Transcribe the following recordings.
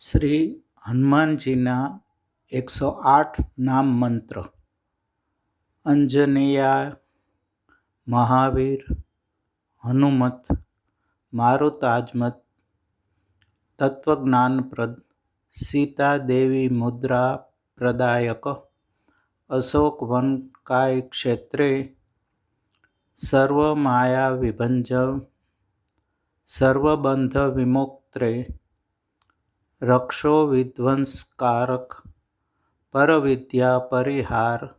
શ્રી હનુમાનજીના એકસો આઠ નામ મંત્ર અંજનેયા મહાવીર હનુમત મારુતાજમત તત્વજ્ઞાનપ્રદ સીતાદેવી મુદ્રા પ્રદાયક અશોક વનકાય ક્ષેત્રે સર્વમાયા વિભંજ સર્વબંધ વિમોક્ત્રે रक्षो विध्वंसकारक पर विद्या परिहार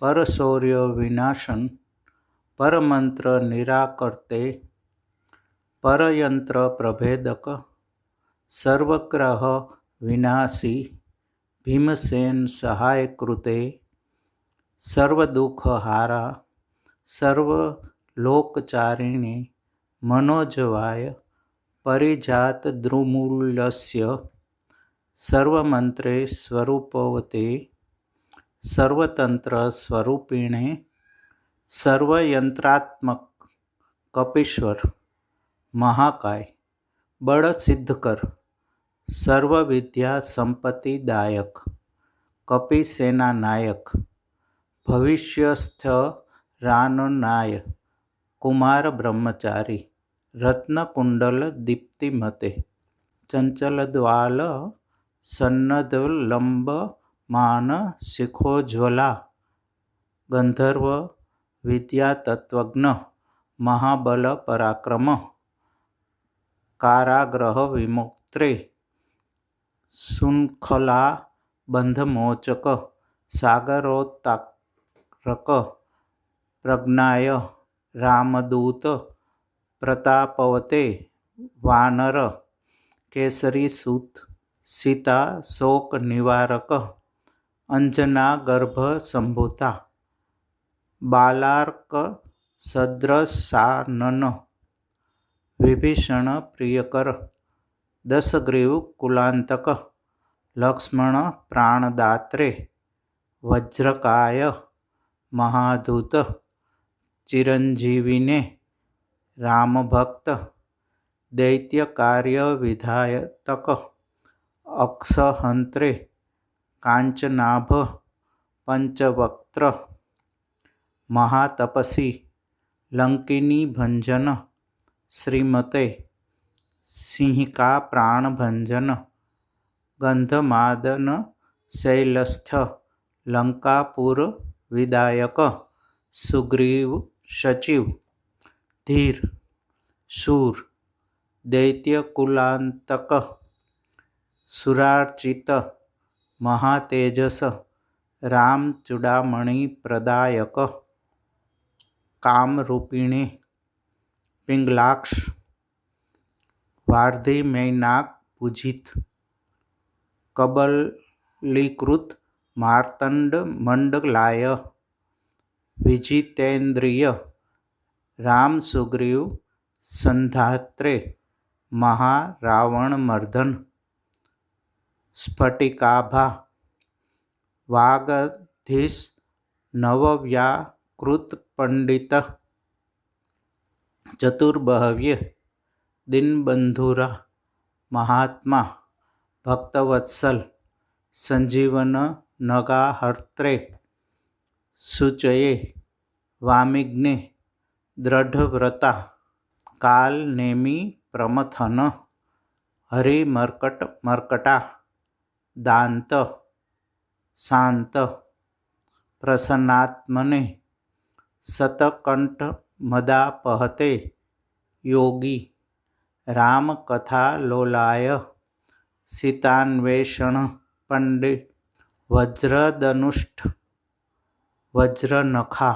पर शौर्य विनाशन पर मंत्र निराकर्ते पर यंत्र प्रभेदक, सर्वग्रह विनाशी, भीमसेन सहाय कृते सर्वदुःखहारा, सर्वलोकचारिणे, मनोजवाय परिजातद्रुमूलस्य सर्वंत्रे स्वरूपवते सर्वतंत्रस्वरूपिणे सर्वयंत्रात्मक कपीश्वर महाकाय बड़ सिद्ध कर सर्वविद्या संपत्ति दायक कपि सेना नायक भविष्यस्थ राननाय कुमार ब्रह्मचारी રત્નકુંડલ દીપ્તિમતે ચંચલદ્વાલ સન્નદ્લંબમાન શિખોજ્વલા ગંધર્વ વિદ્યાતત્વજ્ઞ મહાબલ પરાક્રમ કારાગ્રહ વિમુક્ત્રે શૃંખલા બંધમોચક સાગરોત્તારક પ્રજ્ઞાય રામદૂત प्रतापवते वानर केसरी सूत, सीता शोक निवारक, अंजना गर्भ संभूता, बालार्क सद्रसानन, विभीषण प्रियकर, दशग्रीव कुलांतक, लक्ष्मण प्राणदात्रे, वज्रकाय महादूत, चिरंजीविने राम भक्त दैत्य कार्य विधायतक अक्षहंत्रे कांचनाभ पंचवक्त महातपसी लंकिनी भंजन श्रीमते सिंह का प्राण भंजन गंधमादन शैलस्थ लंकापुर विदायक सुग्रीव सचिव धीर, शूर, दैत्यकुलांतक, सुरार्चित, महातेजस रामचूड़ामणिप्रदायक कामरूपिणी, पिंगलाक्ष वार्धि मैनाक पूजित, कबलीकृत मार्तंड मंडलाय विजितेन्द्रिय રામ સુગ્રીવ સંધાત્રે મહારાવણમર્દન. સ્ફટિકાભા. વાગધીશ નવવ્યાકૃત પંડિત ચતુર્બહવ્ય. દિનબંધુરા. મહાત્મા. ભક્તવત્સલ. સંજીવન નગાહર્ત્રે दृढ़व्रता कालनेमी प्रमथन हरिमर्कट मर्कटा दांत शांत प्रसन्नात्मने सतकंठ मदापहते योगी राम कथा लोलाय सीतान्वेषण पंडित वज्रदनुष्ठ वज्रनखा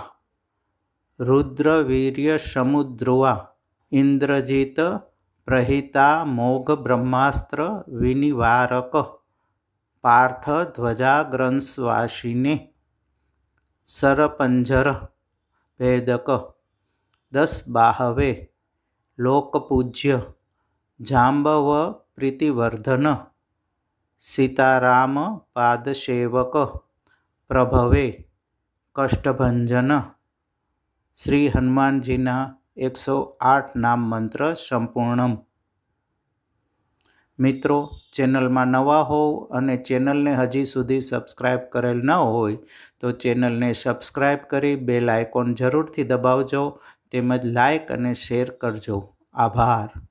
રુદ્રવીર્યસમુદ્રુવા ઇન્દ્રજીત પ્રહિતા મોઘ બ્રહ્માસ્ત્ર વિનિવારક પાર્થ ધ્વજાગ્રંશવાસિને સરપંજર ભેદક દસ બાહવે લોકપૂજ્ય જાંબવ પ્રીતિવર્ધન સીતારામ પાદસેવક પ્રભવે કષ્ટભંજન શ્રી હનુમાનજીના એકસો આઠ નામ મંત્ર સંપૂર્ણમ. મિત્રો, ચેનલમાં નવા હોવ અને ચેનલને હજી સુધી સબસ્ક્રાઈબ કરેલ ન હોય, તો ચેનલને સબસ્ક્રાઈબ કરી બેલ આઇકોન જરૂરથી દબાવજો, તેમજ લાઇક અને શેર કરજો. આભાર.